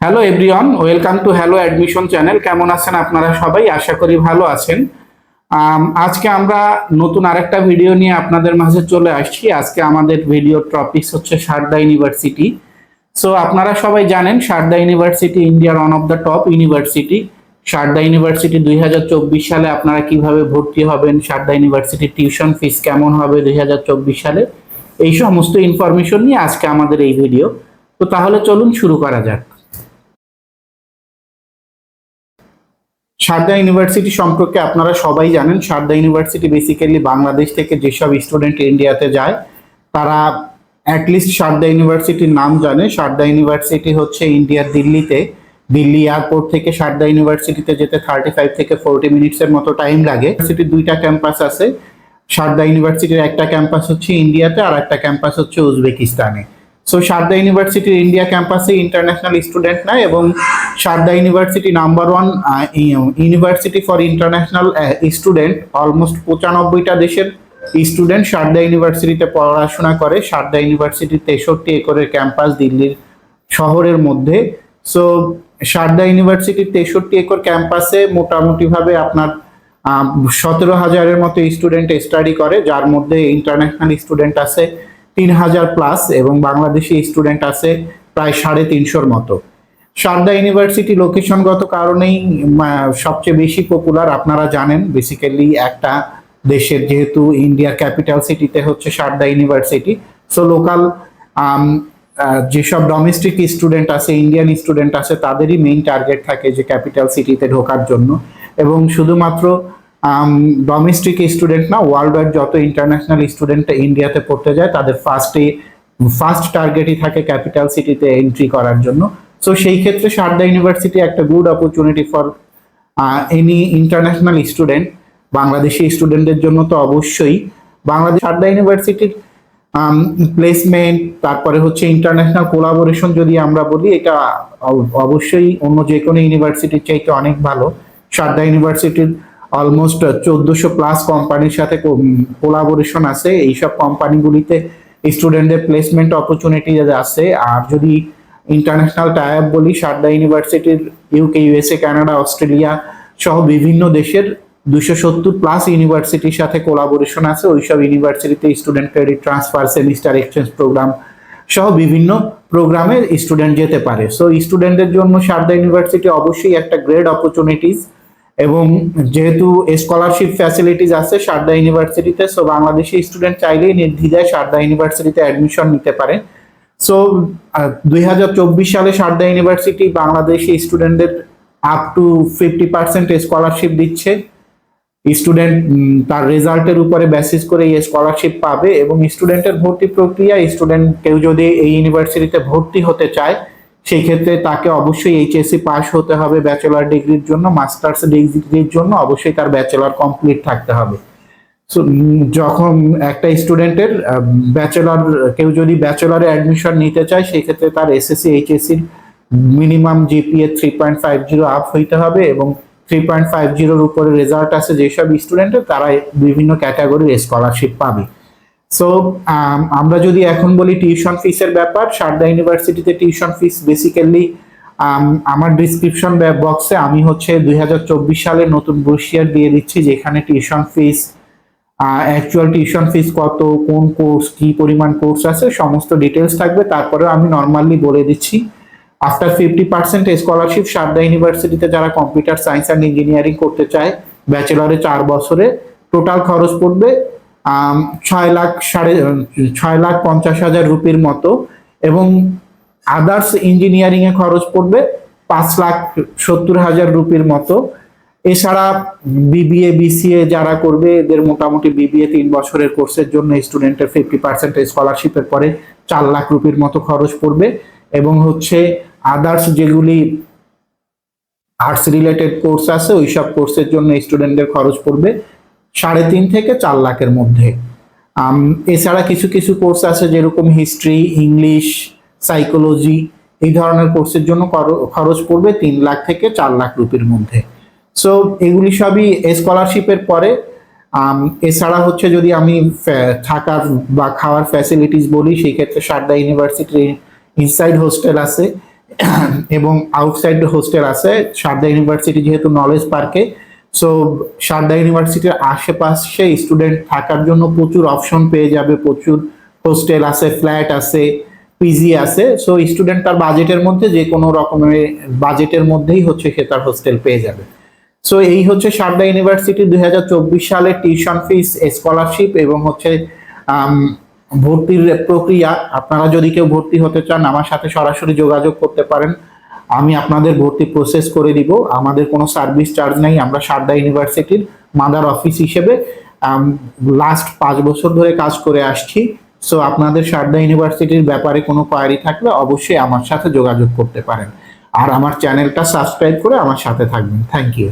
Hello everyone welcome to hello admission channel কেমন আছেন আপনারা সবাই? আশা করি ভালো আছেন। আজকে আমরা নতুন আরেকটা ভিডিও নিয়ে আপনাদের মাঝে চলে আসছি। আজকে আমাদের ভিডিও টপিকস হচ্ছে সারদা ইউনিভার্সিটি সো আপনারা সবাই জানেন, সারদা ইউনিভার্সিটি ইন্ডিয়ার one of the top university Sharda university দুই হাজার চব্বিশ সালে আপনারা কীভাবে ভর্তি হবেন? সারদা ইউনিভার্সিটির টিউশন ফিস কেমন হবে দুই হাজার চব্বিশ সালে? এই সমস্ত ইনফরমেশন নিয়ে আজকে আমাদের এই ভিডিও তো তাহলে চলুন শুরু করা যাক। সারদা ইউনিভার্সিটি সম্পর্কে আপনারা সবাই জানেন, সারদা ইউনিভার্সিটি বেসিক্যালি বাংলাদেশ থেকে যেসব স্টুডেন্ট ইন্ডিয়াতে যায়, তারা অ্যাটলিস্ট সারদা ইউনিভার্সিটির নাম জানে। সারদা ইউনিভার্সিটি হচ্ছে ইন্ডিয়ার দিল্লিতে। দিল্লি এয়ারপোর্ট থেকে সারদা ইউনিভার্সিটিতে যেতে থার্টি ফাইভ থেকে ফোরটি মিনিটসের মতো টাইম লাগে। ইউনিভার্সিটির দুইটা ক্যাম্পাস আছে। সারদা ইউনিভার্সিটির একটা ক্যাম্পাস হচ্ছে ইন্ডিয়াতে আর একটা ক্যাম্পাস হচ্ছে উজবেকিস্তানে সো সারদা ইউনিভার্সিটির ইন্ডিয়া ক্যাম্পাসে ইন্টারন্যাশনাল স্টুডেন্ট নাই এবং Sharda university number one university for international student almost পঁচানব্বইটা দেশের স্টুডেন্ট সারদা ইউনিভার্সিটিতে পড়াশোনা করে সারদা ইউনিভার্সিটির তেষট্টি একরের ক্যাম্পাস দিল্লির শহরের মধ্যে। সো সারদা ইউনিভার্সিটির তেষট্টি একর ক্যাম্পাসে মোটামুটিভাবে আপনার সতেরো হাজারের মতো স্টুডেন্ট স্টাডি করে, যার মধ্যে ইন্টারন্যাশনাল স্টুডেন্ট আছে। তিন হাজার প্লাস এবং বাংলাদেশি স্টুডেন্ট আছে প্রায় সাড়ে তিনশোর মতো। সারদা ইউনিভার্সিটি লোকেশনগত কারণেই সবচেয়ে বেশি পপুলার আপনারা জানেন। বেসিক্যালি একটা দেশের যেহেতু ইন্ডিয়ার ক্যাপিটাল সিটিতে হচ্ছে সারদা ইউনিভার্সিটি সো লোকাল যেসব ডোমেস্টিক স্টুডেন্ট আছে ইন্ডিয়ান স্টুডেন্ট আছে, তাদেরই মেইন টার্গেট থাকে যে ক্যাপিটাল সিটিতে ঢোকার জন্য। এবং শুধুমাত্র ডোমেস্টিক স্টুডেন্ট না ওয়ার্ল্ড ওয়াইড যত ইন্টারন্যাশনাল স্টুডেন্ট ইন্ডিয়াতে পড়তে যায়, তাদের ফার্স্টে ফার্স্ট টার্গেটই থাকে ক্যাপিটাল সিটিতে এন্ট্রি করার জন্য। সো সেই ক্ষেত্রে সারদা ইউনিভার্সিটি একটা good opportunity for any international student Bangladeshi স্টুডেন্টদের জন্য তো অবশ্যই। বাংলাদেশ সারদা ইউনিভার্সিটির প্লেসমেন্ট তারপরে হচ্ছে ইন্টারন্যাশনাল কোলাবোরেশন যদি আমরা বলি, এটা অব- অবশ্যই অন্য যে কোনো ইউনিভার্সিটির চাইতে অনেক ভালো। সারদা ইউনিভার্সিটির অলমোস্ট চোদ্দশো প্লাস কোম্পানির সাথে কোলাবোরেশন আছে। এইসব কোম্পানিগুলিতে স্টুডেন্টদের প্লেসমেন্ট অপরচুনিটি আছে। আর যদি ইন্টারন্যাশনাল টাইপ বলি সারদা ইউনিভার্সিটির ইউকে ইউএসএ কানাডা অস্ট্রেলিয়া সহ বিভিন্ন দেশের দুশো সত্তর প্লাস ইউনিভার্সিটির সাথে কোলাবোরেশন আছে। ওইসব ইউনিভার্সিটিতে student credit transfer semester exchange program সহ বিভিন্ন প্রোগ্রামে স্টুডেন্ট যেতে পারে। সো স্টুডেন্টদের জন্য সারদা ইউনিভার্সিটি অবশ্যই একটা গ্রেট অপরচুনিটিস এবং যেহেতু স্কলারশিপ ফ্যাসিলিটিস আছে সারদা ইউনিভার্সিটিতে সো বাংলাদেশি স্টুডেন্ট চাইলেই নির্দ্বিধায় সারদা ইউনিভার্সিটিতে অ্যাডমিশন নিতে পারে। সো দুই হাজার চব্বিশ সালে সারদা ইউনিভার্সিটি বাংলাদেশি স্টুডেন্টদের up to fifty percent scholarship দিচ্ছে। স্টুডেন্ট তার রেজাল্টের উপরে বেসিস করে এই স্কলারশিপ পাবে এবং স্টুডেন্টের ভর্তি প্রক্রিয়া স্টুডেন্ট কেউ যদি এই ইউনিভার্সিটিতে ভর্তি হতে চায় সেই ক্ষেত্রে তাকে অবশ্যই এইচএসসি পাস হতে হবে ব্যাচেলার ডিগ্রির জন্য মাস্টার্স ডিগ্রির জন্য, অবশ্যই তার ব্যাচেলার কমপ্লিট থাকতে হবে। সো যখন একটা স্টুডেন্টের ব্যাচেলর কেউ যদি ব্যাচেলরে অ্যাডমিশন নিতে চায়, সেই ক্ষেত্রে তার SSC এইচএসসির minimum GPA three point five zero up হইতে হবে এবং থ্রি পয়েন্ট ফাইভ জিরোর উপরে রেজাল্ট আছে যেসব স্টুডেন্টের তারা বিভিন্ন ক্যাটাগরির স্কলারশিপ পাবে। সো আমরা যদি এখন বলি টিউশন ফিসের ব্যাপার সারদা ইউনিভার্সিটিতে টিউশন ফিস বেসিক্যালি আমার ডিসক্রিপশন বক্সে আমি হচ্ছে দু হাজার চব্বিশ সালে নতুন ব্রোশিয়ার দিয়ে দিচ্ছি, যেখানে tuition fees actual tuition fees কত, কোন কোর্স কি পরিমাণ কোর্স আছে, সমস্ত ডিটেলস থাকবে। তারপরে আমি নর্মালি বলে দিচ্ছি after fifty percent scholarship Sharda ইউনিভার্সিটিতে যারা কম্পিউটার সায়েন্স অ্যান্ড ইঞ্জিনিয়ারিং করতে চায় ব্যাচেলরে চার বছরে টোটাল খরচ পড়বে ছয় লাখ সাড়ে ছয় লাখ পঞ্চাশ হাজার রুপির মতো এবং আদার্স ইঞ্জিনিয়ারিং এ খরচ পড়বে পাঁচ লাখ সত্তর হাজার রুপির মতো। এছাড়া বিবিএ বিসিএ যারা করবে, এদের মোটামুটি বিবিএ তিন বছরের কোর্সের জন্য স্টুডেন্টের ফিফটি পার্সেন্ট স্কলারশিপের পরে চার লাখ রুপির মতো খরচ পড়বে। এবং হচ্ছে আদার্স যেগুলি আর্টস রিলেটেড কোর্স আছে ওই সব কোর্সের জন্য স্টুডেন্টদের খরচ পড়বে। সাড়ে তিন থেকে চার লাখের মধ্যে। এছাড়া কিছু কিছু কোর্স আছে যেরকম হিস্ট্রি ইংলিশ সাইকোলজি এই ধরনের কোর্সের জন্য খরচ পড়বে তিন লাখ থেকে চার লাখ রুপির মধ্যে। সো এগুলি সবই স্কলারশিপের পরে। এছাড়া হচ্ছে যদি আমি থাকার বা খাওয়ার ফ্যাসিলিটিস বলি, সেই ক্ষেত্রে সারদা ইউনিভার্সিটির ইনসাইড হোস্টেল আছে। এবং আউটসাইড হোস্টেল আছে। সারদা ইউনিভার্সিটি যেহেতু নলেজ পার্কে সো সারদা ইউনিভার্সিটির আশেপাশে স্টুডেন্ট থাকার জন্য প্রচুর অপশন পেয়ে যাবে, প্রচুর হোস্টেল আছে ফ্ল্যাট আছে পিজি আছে। সো স্টুডেন্ট তার বাজেটের মধ্যে যে কোনো রকমের বাজেটের মধ্যেই হচ্ছে সে তার হোস্টেল পেয়ে যাবে। সো এই হচ্ছে সারদা ইউনিভার্সিটি দুই হাজার চব্বিশ সালে টিউশন ফিস স্কলারশিপ এবং হচ্ছে ভর্তির প্রক্রিয়া। আপনারা যদি কেউ ভর্তি হতে চান, আমার সাথে সরাসরি যোগাযোগ করতে পারেন। আমি আপনাদের ভর্তি প্রসেস করে দিব। আমাদের কোনো সার্ভিস চার্জ নাই। আমরা সারদা ইউনিভার্সিটির মাদার অফিস হিসেবে লাস্ট পাঁচ বছর ধরে কাজ করে আসছি। সো আপনাদের সারদা ইউনিভার্সিটির ব্যাপারে কোনো কোয়ারি থাকলে অবশ্যই আমার সাথে যোগাযোগ করতে পারেন। আর আমার চ্যানেলটা সাবস্ক্রাইব করে আমার সাথে থাকবেন। Thank you